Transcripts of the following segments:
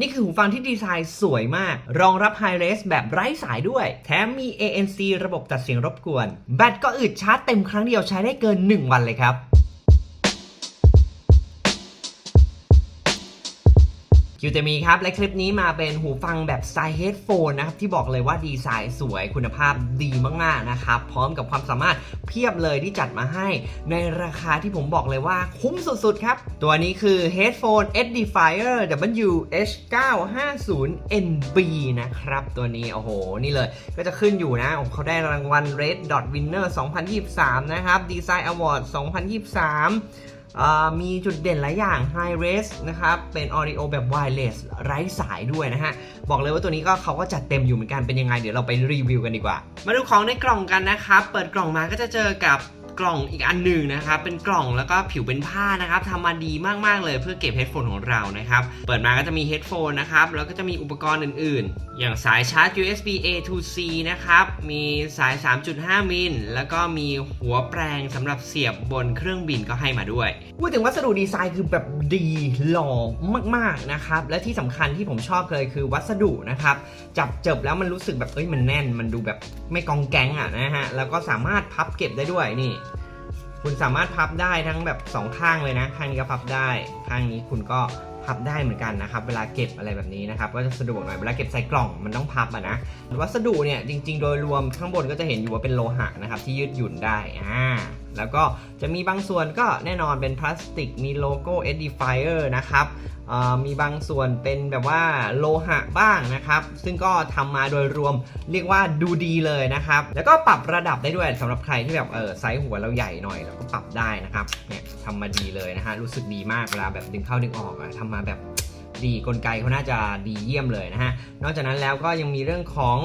นี่คือหูฟังที่ดีไซน์สวยมาก รองรับไฮเรสแบบไร้สายด้วย แถมมี ANC ระบบตัดเสียงรบกวน แบตก็อึดชาร์จเต็มครั้งเดียวใช้ได้เกิน 1 วันเลยครับ คิวเตมีครับ และคลิปนี้มาเป็นหูฟังแบบสไตล์เฮดโฟนนะครับ ที่บอกเลยว่าดีไซน์สวยคุณภาพดีมาก ๆ นะครับ พร้อมกับความสามารถเพียบเลยที่จัดมาให้ ในราคาที่ผมบอกเลยว่าคุ้มสุด ๆ ครับ ตัวนี้คือ Headphone Edifier WH950NB นะครับ ตัวนี้ โอ้โห นี่เลยก็จะขึ้นอยู่นะเขาได้รางวัล Red Dot Winner 2023 นะครับ Design Award 2023อ่า มีจุดเด่นหลายอย่าง High Res นะครับ เป็น Audio แบบ Wireless ไร้สายด้วยนะฮะ บอกเลยว่าตัวนี้ก็เขาก็จัดเต็มอยู่เหมือนกัน เป็นยังไง เดี๋ยวเราไปรีวิวกันดีกว่า มาดูของในกล่องกันนะครับ เปิดกล่องมาก็จะเจอกับ กล่องอีกอันหนึ่งนะครับ เป็นกล่องแล้วก็ผิวเป็นผ้านะครับทำมาดีมากๆเลยเพื่อเก็บเฮดโฟนของเรานะครับ เปิดมาก็จะมีเฮดโฟนนะครับ แล้วก็จะมีอุปกรณ์อื่น ๆ อย่างสายชาร์จ USB A to C นะครับ มีสาย 3.5 มิล แล้วก็มีหัวแปรงสำหรับเสียบบนเครื่องบินก็ให้มาด้วยพูดถึงวัสดุดีไซน์คือแบบดีหล่อมากๆนะครับ และที่สำคัญที่ผมชอบเลยคือวัสดุนะครับ จับเจิบแล้วมันรู้สึกแบบเอ้ยมันแน่น มันดูแบบไม่กองแกงอะนะฮะ แล้วก็สามารถพับเก็บได้ด้วยนี่ คุณสามารถพับได้ทั้งแบบสองข้างเลยนะข้างนี้ก็พับได้ข้างนี้คุณก็พับได้เหมือนกันนะครับ เวลาเก็บอะไรแบบนี้นะครับ ก็จะสะดวกหน่อย เวลาเก็บใส่กล่องมันต้องพับอะนะ วัสดุเนี่ยจริง ๆ โดยรวมข้างบนก็จะเห็นอยู่ว่าเป็นโลหะนะครับที่ยืดหยุ่นได้ อ่า แล้วก็จะมีบางส่วนก็แน่นอนเป็นพลาสติกมีโลโก้ Edifier นะครับมีบางส่วนเป็นแบบว่าโลหะบ้างนะครับ ซึ่งก็ทำมาโดยรวมเรียกว่าดูดีเลยนะครับ แล้วก็ปรับระดับได้ด้วยสำหรับใครที่แบบเออไซส์หัวเราใหญ่หน่อยเราก็ปรับได้นะครับเนี่ยทำมาดีเลยนะฮะรู้สึกดีมากเวลาแบบดึงเข้าดึงออกอะทำมาแบบ ดีกลไกเขาน่าจะดีเยี่ยมเลยนะฮะ นอกจากนั้นแล้วก็ยังมีเรื่องของ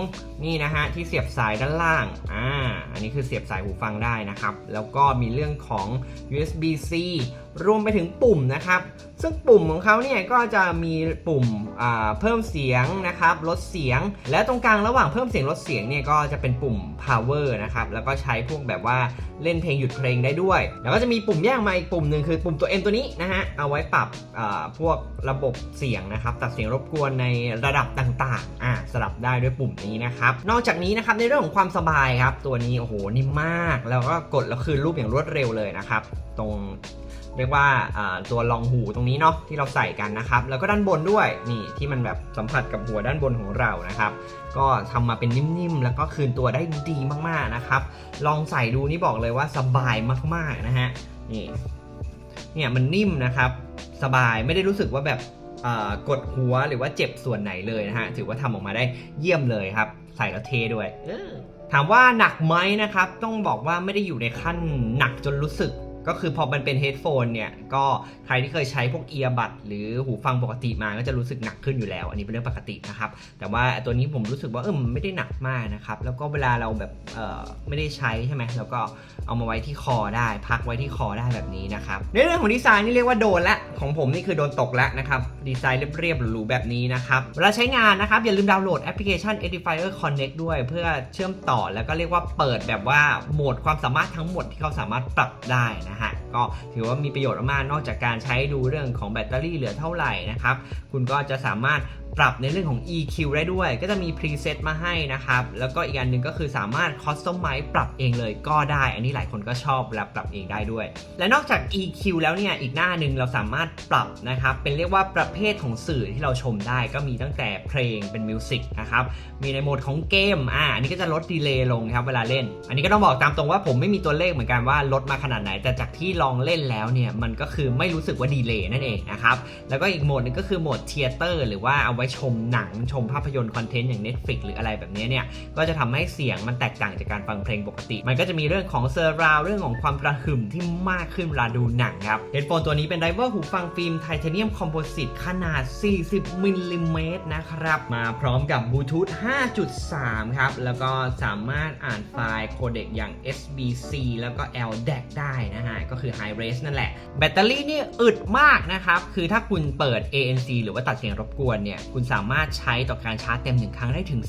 นี่นะฮะที่เสียบสายด้านล่าง อ่า อันนี้คือเสียบสายหูฟังได้นะครับ แล้วก็มีเรื่องของ USB-C รวมไปถึงปุ่มนะครับ ซึ่งปุ่มของเขาเนี่ยก็จะมีปุ่มเพิ่มเสียงนะครับ ลดเสียง และตรงกลางระหว่างเพิ่มเสียงลดเสียงเนี่ยก็จะเป็นปุ่ม power นะครับ แล้วก็ใช้พวกแบบว่าเล่นเพลงหยุดเพลงได้ด้วย แล้วก็จะมีปุ่มแยกมาอีกปุ่มหนึ่งคือปุ่มตัว M ตัวนี้นะฮะ เอาไว้ปรับพวกระบบเสียงนะครับ ตัดเสียงรบกวนในระดับต่างๆ อ่าสลับได้ด้วยปุ่มนี้นะครับ นอกจากนี้นะครับในเรื่องของความสบายครับ ตัวนี้โอ้โหนิ่มมาก แล้วก็กดแล้วคืนรูปอย่างรวดเร็วเลยนะครับ ตรง เรียกว่าตัวรองหูตรงนี้เนาะที่เราใส่กันนะครับ แล้วก็ด้านบนด้วยนี่ที่มันแบบสัมผัสกับหัวด้านบนของเรานะครับ ก็ทำมาเป็นนิ่มๆ แล้วก็คืนตัวได้ดีมากๆนะครับ ลองใส่ดูนี่บอกเลยว่าสบายมากๆนะฮะนี่เนี่ยมันนิ่มนะครับ สบายไม่ได้รู้สึกว่าแบบกดหัวหรือว่าเจ็บส่วนไหนเลยนะฮะถือว่าทำออกมาได้เยี่ยมเลยครับ ใส่แล้วเทด้วยถามว่าหนักไหมนะครับ ต้องบอกว่าไม่ได้อยู่ในขั้นหนักจนรู้สึก ก็คือพอมันเป็นเฮดโฟนเนี่ย ก็ใครที่เคยใช้พวกเอียร์บัดหรือหูฟังปกติมาก็จะรู้สึกหนักขึ้นอยู่แล้ว อันนี้เป็นเรื่องปกตินะครับ แต่ว่าตัวนี้ผมรู้สึกว่าเออมันไม่ได้หนักมากนะครับ แล้วก็เวลาเราแบบเออไม่ได้ใช้ใช่ไหมแล้วก็เอามาไว้ที่คอได้ พักไว้ที่คอได้แบบนี้นะครับในเรื่องของดีไซน์นี่เรียกว่าโดนละของผมนี่คือโดนตกล้วนะครับดีไซน์เรียบๆหรูๆแบบนี้นะครับเวลาใช้งานนะครับอย่าลืมดาวน์โหลดแอปพลิเคชัน Edifier Connect ด้วย เพื่อเชื่อมต่อแล้วก็เรียกว่าเปิดแบบว่าโหมดความสามารถทั้งหมดที่เขาสามารถปรับได้นะฮะก็ถือว่ามีประโยชน์มากนอกจากการใช้ดูเรื่องของแบตเตอรี่เหลือเท่าไหร่นะครับคุณก็จะสามารถปรับในเรื่องของ EQ ได้ด้วย ก็จะมีพรีเซตมาให้นะครับ แล้วก็อีกอันหนึ่งก็คือสามารถคอสตอมไมปรับเองเลยก็ได้ อันนี้หลายคนก็ชอบและปรับเองได้ด้วย และนอกจาก EQ แล้วเนี่ย อีกหน้าหนึ่งเราสามารถปรับนะครับ เป็นเรียกว่าประเภทของสื่อที่เราชมได้ ก็มีตั้งแต่เพลงเป็นมิวสิกนะครับ มีในโหมดของเกม อ่า อันนี้ก็จะลดดีเลย์ลงครับเวลาเล่น อันนี้ก็ต้องบอกตามตรงว่าผมไม่มีตัวเลขเหมือนกันว่าลดมาขนาดไหน แต่จากที่ลองเล่นแล้วเนี่ย มันก็คือไม่รู้สึกว่าดีเลย์นั่นเองนะครับ แล้วก็อีกโหมดหนึงก็คือโหมดเทเตอร์หรือว่าเอาไว้ชมหนังชมภาพยนตร์คอนเทนต์อย่าง Netflix หรืออะไรแบบนี้เนี่ยก็จะทำให้เสียงมันแตกต่างจากการฟังเพลงปกติ มันก็จะมีเรื่องของเซอร์ราวเรื่องของความกระหึ่มที่มากขึ้นเวลาดูหนังครับเฮดโฟนตัวนี้เป็นไดเวอร์หูฟังฟิล์มไทเทเนียมคอมโพสิตขนาด 40มิลลิเมตรนะครับมาพร้อมกับบลูทูธ 5.3 ครับ แล้วก็สามารถอ่านไฟล์โคเด็กอย่าง SBC แล้วก็ LDAC ได้นะฮะ ก็คือ High Res นั่นแหละ แบตเตอรี่นี่อึดมากนะครับ คือถ้าคุณเปิด ANC หรือว่าตัดเสียงรบกวนเนี่ยคุณสามารถใช้ต่อการชาร์จเต็ม 1 ครั้งได้ถึง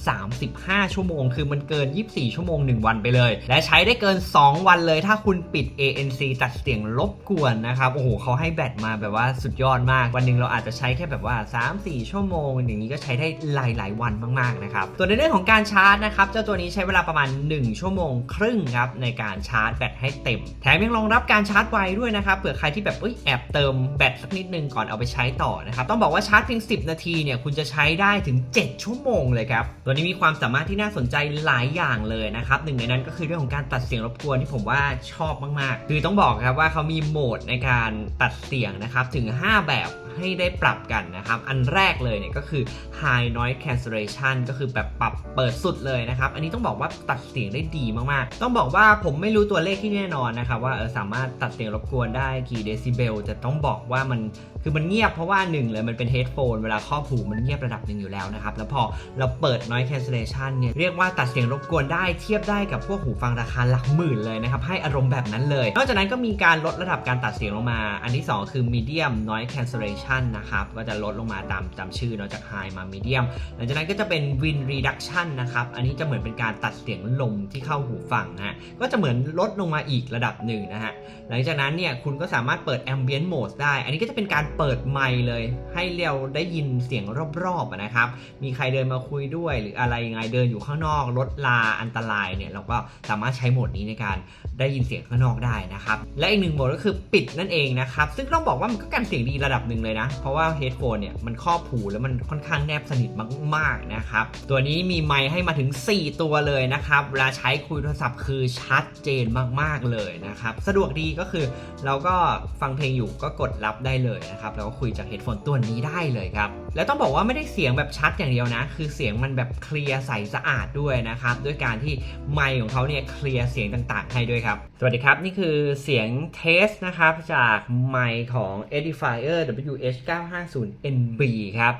35 ชั่วโมง คือมันเกิน 24 ชั่วโมง 1 วันไปเลย และใช้ได้เกิน 2 วันเลย ถ้าคุณปิด ANC ตัดเสียงรบกวนนะครับโอ้โหเขาให้แบตมาแบบว่าสุดยอดมาก วันหนึ่งเราอาจจะใช้แค่แบบว่า 3-4 ชั่วโมง อย่างนี้ก็ใช้ได้หลาย ๆ วันมากๆนะครับส่วนในเรื่องของการชาร์จนะครับเจ้าตัวนี้ใช้เวลาประมาณ 1 ชั่วโมงครึ่งครับในการชาร์จแบตให้เต็ม แถมยังรองรับการชาร์จไวด้วยนะครับเผื่อใครที่แบบเอ้ยแอบเติมแบตสักนิดนึงก่อนเอาไปใช้ต่อนะครับต้องบอกว่าชาร์จเพียง 10 นาทีเนี่ยคุณจะใช้ได้ถึง 7 ชั่วโมงเลยครับ ตัวนี้มีความสามารถที่น่าสนใจหลายอย่างเลยนะครับหนึ่งในนั้นก็คือเรื่องของการตัดเสียงรบกวนที่ผมว่าชอบมาก ๆ คือต้องบอกครับว่าเขามีโหมดในการตัดเสียงนะครับถึง 5 แบบให้ได้ปรับกันนะครับ อันแรกเลยเนี่ยก็คือ High Noise Cancellation ก็คือแบบปรับเปิดสุดเลยนะครับ อันนี้ต้องบอกว่าตัดเสียงได้ดีมาก ๆ ต้องบอกว่าผมไม่รู้ตัวเลขที่แน่นอนนะครับว่าเออสามารถตัดเสียงรบกวนได้กี่เดซิเบลแต่ต้องบอกว่ามันคือมันเงียบเพราะว่าหนึ่งเลยมันเป็นเฮดโฟนเวลาครอบหูมันเงียบระดับหนึ่งอยู่แล้วนะครับ แล้วพอเราเปิด Noise Cancellation เนี่ยเรียกว่าตัดเสียงรบกวนได้เทียบได้กับพวกหูฟังราคาหลักหมื่นเลยนะครับ ให้อารมณ์แบบนั้นเลย นอกจากนั้นก็มีการลดระดับการตัดเสียงลงมา อันที่ 2 คือ Medium Noise Cancellation นะครับ ก็จะลดลงมาตามจำชื่อเนาะจาก High มา Medium หลังจากนั้นก็จะเป็น Win Reduction นะครับ อันนี้จะเหมือนเป็นการตัดเสียงลมที่เข้าหูฟังนะฮะ ก็จะเหมือนลดลงมาอีกระดับหนึ่งนะฮะ หลังจากนั้นเนี่ยคุณก็สามารถเปิด Ambient Mode ได้ อันนี้ก็จะเป็นการเปิดไมค์เลย ให้เราได้ยินเสียงรรอบๆนะครับ มีใครเดินมาคุยด้วยหรืออะไรยังไงเดินอยู่ข้างนอกรถลาอันตรายเนี่ยเราก็สามารถใช้โหมดนี้ในการได้ยินเสียงข้างนอกได้นะครับ และอีกหนึ่งโหมดก็คือปิดนั่นเองนะครับ ซึ่งต้องบอกว่ามันก็กันเสียงดีระดับหนึ่งเลยนะ เพราะว่าเฮดโฟนเนี่ยมันครอบหูแล้วมันค่อนข้างแนบสนิทมากๆนะครับ ตัวนี้มีไมค์ให้มาถึง 4 ตัวเลยนะครับเวลาใช้คุยโทรศัพท์คือชัดเจนมากๆเลยนะครับ สะดวกดีก็คือเราก็ฟังเพลงอยู่ก็กดรับได้เลยนะครับแล้วก็คุยจากเฮดโฟนตัวนี้ได้เลยครับ แล้วต้องบอกว่าไม่ได้เสียงแบบชัดอย่างเดียวนะ คือเสียงมันแบบเคลียร์ใสสะอาดด้วยนะครับ ด้วยการที่ไมค์ของเขาเนี่ยเคลียร์เสียงต่างๆ ให้ด้วยครับ สวัสดีครับ นี่คือเสียงเทสนะครับ จากไมค์ของ Edifier WH950NB ครับ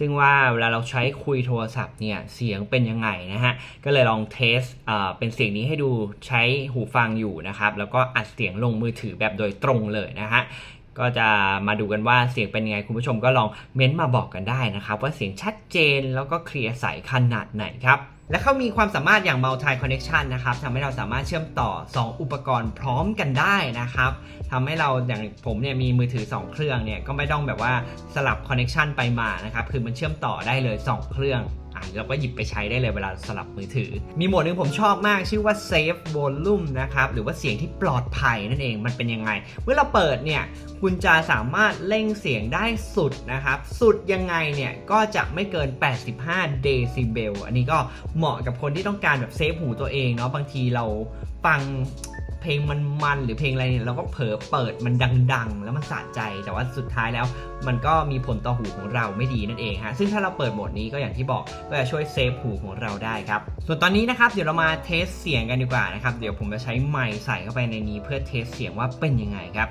ซึ่งว่าเวลาเราใช้คุยโทรศัพท์เนี่ยเสียงเป็นยังไงนะฮะ ก็เลยลองเทสเอ่อเป็นเสียงนี้ให้ดูใช้หูฟังอยู่นะครับ แล้วก็อัดเสียงลงมือถือแบบโดยตรงเลยนะฮะ ก็จะมาดูกันว่าเสียงเป็นยังไง คุณผู้ชมก็ลองเม้นต์มาบอกกันได้นะครับว่าเสียงชัดเจนแล้วก็เคลียร์ใสขนาดไหนครับและเขามีความสามารถอย่าง multi connection นะครับทำให้เราสามารถเชื่อมต่อ 2 อุปกรณ์พร้อมกันได้นะครับทำให้เราอย่างผมเนี่ยมีมือถือ 2 เครื่องเนี่ยก็ไม่ต้องแบบว่าสลับ connection ไปมานะครับ คือมันเชื่อมต่อได้เลย 2 เครื่อง อะเราก็หยิบไปใช้ได้เลยเวลาสลับมือถือ มีโหมดหนึ่งผมชอบมากชื่อว่า Safe Volume นะครับหรือว่าเสียงที่ปลอดภัยนั่นเองมันเป็นยังไง เมื่อเราเปิดเนี่ยคุณจะสามารถเร่งเสียงได้สุดนะครับสุดยังไงเนี่ยก็จะไม่เกิน 85 เดซิเบลอันนี้ก็เหมาะกับคนที่ต้องการแบบเซฟหูตัวเองเนาะบางทีเราฟัง เพลงมันๆหรือเพลงอะไรเนี่ยเราก็เผลอเปิดมันดัง ๆ แล้วมันสะใจ แต่ว่าสุดท้ายแล้ว มันก็มีผลต่อหูของเราไม่ดีนั่นเองฮะซึ่งถ้าเราเปิดโหมดนี้ก็อย่างที่บอกก็จะช่วยเซฟหูของเราได้ครับส่วนตอนนี้นะครับเดี๋ยวเรามาเทสเสียงกันดีกว่านะครับเดี๋ยวผมจะใช้ไมค์ใส่เข้าไปในนี้เพื่อเทสเสียงว่าเป็นยังไงครับ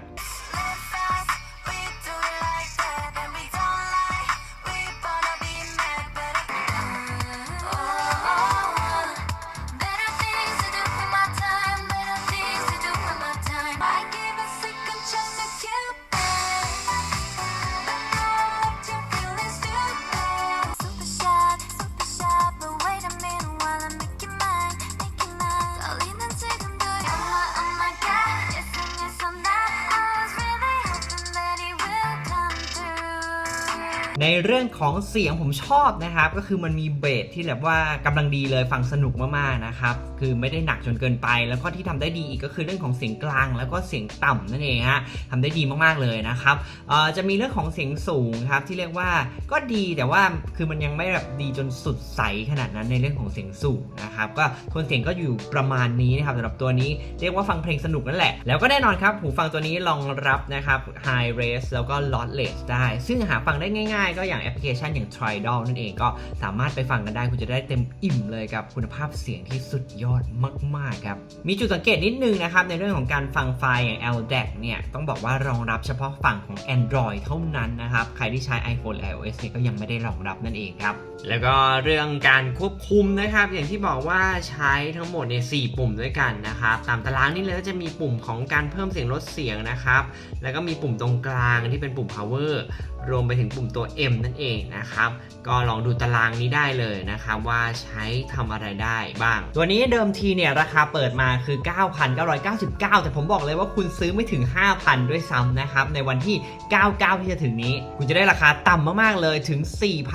ในเรื่องของเสียงผมชอบนะครับ ก็คือมันมีเบสที่แบบว่ากำลังดีเลยฟังสนุกมากๆนะครับ คือไม่ได้หนักจนเกินไป แล้วก็ที่ทำได้ดีอีกก็คือเรื่องของเสียงกลาง แล้วก็เสียงต่ำนั่นเองฮะทำได้ดีมากๆเลยนะครับเอ่อจะมีเรื่องของเสียงสูงครับที่เรียกว่าก็ดีแต่ว่าคือมันยังไม่แบบดีจนสุดใสขนาดนั้นในเรื่องของเสียงสูงนะครับก็โทนเสียงก็อยู่ประมาณนี้นะครับสำหรับตัวนี้เรียกว่าฟังเพลงสนุกนั่นแหละ แล้วก็แน่นอนครับหูฟังตัวนี้รองรับนะครับ High Res แล้วก็ Lossless ได้ ซึ่งหาฟังได้ง่ายๆ ก็อย่างแอปพลิเคชันอย่าง Tidal นั่นเองก็สามารถไปฟังกันได้คุณจะได้เต็มอิ่มเลยกับคุณภาพเสียงที่สุดยอดมากๆครับ มีจุดสังเกตนิดนึงนะครับ ในเรื่องของการฟังไฟล์อย่าง LDAC เนี่ยต้องบอกว่ารองรับเฉพาะฝั่งของ Android เท่านั้นนะครับ ใครที่ใช้ iPhone และ iOS เนี่ยก็ยังไม่ได้รองรับนั่นเองครับแล้วก็เรื่องการควบคุมนะครับ อย่างที่บอกว่าใช้ทั้งหมดเนี่ยสปุ่มด้วยกันนะครับ ตามตารางนี่เลยก็จะมีปุ่มของการเพิ่มเสียงลดเสียงนะครับ แล้วก็มีปุ่มตรงกลางที่เป็นปุ่ม power รวมไปถึงปุ่มตัว M นั่นเองนะครับ ก็ลองดูตารางนี้ได้เลยนะครับว่าใช้ทำอะไรได้บ้าง ตัวนี้เดิมทีเนี่ยราคาเปิดมาคือ 9,999 แต่ผมบอกเลยว่าคุณซื้อไม่ถึง 5,000 ด้วยซ้ำนะครับ ในวันที่ 99 ที่จะถึงนี้ คุณจะได้ราคาต่ำมากๆเลยถึง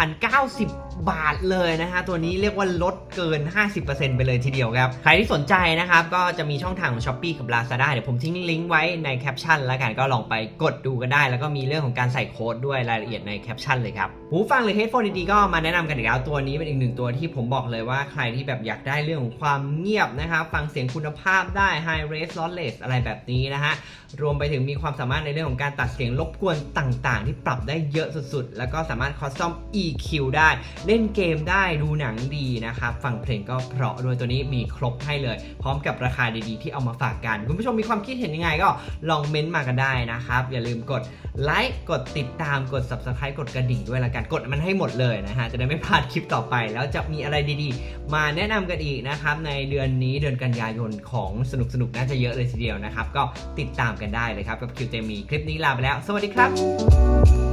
4,090 บาทเลยนะฮะตัวนี้เรียกว่าลดเกิน 50%ไปเลยทีเดียวครับ ใครที่สนใจนะครับก็จะมีช่องทางของ s h อ p e e กับ Lazada เดี๋ยวผมทิ้งลิงก์ไว้ในแคปชั่นแล้วกันก็ลองไปกดดูกันได้ แล้วก็มีเรื่องของการใส่โค้ดด้วยรายละเอียดในแคปชั่นเลยครับหูฟังหรือ headphone ดีๆก็มาแนะนำกันอีกแล้วตัวนี้เป็นอีกหนึ่งตัวที่ผมบอกเลยว่าใครที่แบบอยากได้เรื่องของความเงียบนะครับฟังเสียงคุณภาพได้ high res lossless อะไรแบบนี้นะฮะรวมไปถึงมีความสามารถในเรื่องของการตัดเสียงรบกวนต่าง ๆ ที่ปรับได้เยอะสุดๆ แล้วก็สามารถ custom EQ ได้เล่นเกมได้ดูหนังดีนะครับฟังเพลงก็เพราะด้วยตัวนี้มีครบให้เลย พร้อมกับราคาดีๆที่เอามาฝากกัน คุณผู้ชมมีความคิดเห็นยังไงก็ลองเม้นต์มากันได้นะครับ อย่าลืมกดไลค์กดติดตามกด subscribe กดกระดิ่งด้วยละกันกดมันให้หมดเลยนะฮะจะได้ไม่พลาดคลิปต่อไป แล้วจะมีอะไรดีๆ มาแนะนำกันอีกนะครับในเดือนนี้เดือนกันยายนของสนุกๆน่าจะเยอะเลยทีเดียวนะครับก็ติดตามกันได้เลยครับกับคิวเตมีคลิปนี้ลาไปแล้ว สวัสดีครับ